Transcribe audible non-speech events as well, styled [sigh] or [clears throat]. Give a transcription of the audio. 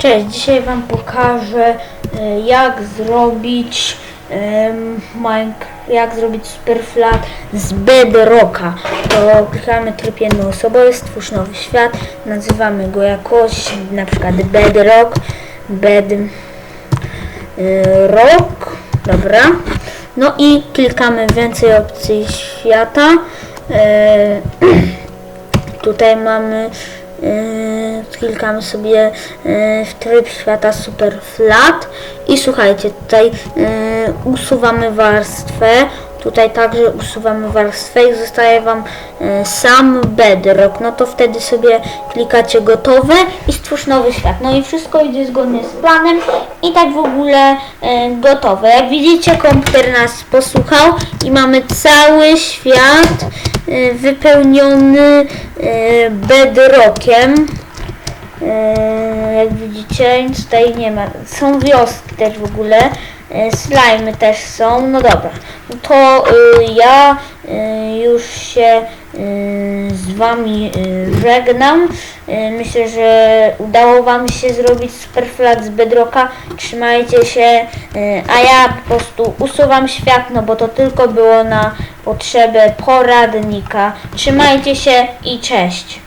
Cześć, dzisiaj Wam pokażę e, jak zrobić Minec- jak zrobić superflat z bedrocka. To klikamy tryb jednoosobowy, stwórz nowy świat, nazywamy go jakoś, na przykład bedrock, bed y, rock, dobra. No i klikamy więcej opcji świata. E, [clears throat] Tutaj mamy, klikamy sobie yy, w tryb świata super flat i słuchajcie, tutaj yy, usuwamy warstwę, tutaj także usuwamy warstwę i zostaje Wam yy, sam bedrock, no to wtedy sobie klikacie gotowe i stwórz nowy świat, no i wszystko idzie zgodnie z planem i tak w ogóle yy, gotowe. Jak widzicie komputer nas posłuchał i mamy cały świat yy, wypełniony bedrockiem. Jak widzicie, nic tutaj nie ma. Są wioski też w ogóle. Yy, slajmy też są. No dobra. No to yy, ja yy, już się yy, z Wami żegnam. Myślę, że udało Wam się zrobić superflat z bedrocka. Trzymajcie się. A ja po prostu usuwam świat, no bo to tylko było na potrzebę poradnika. Trzymajcie się i cześć.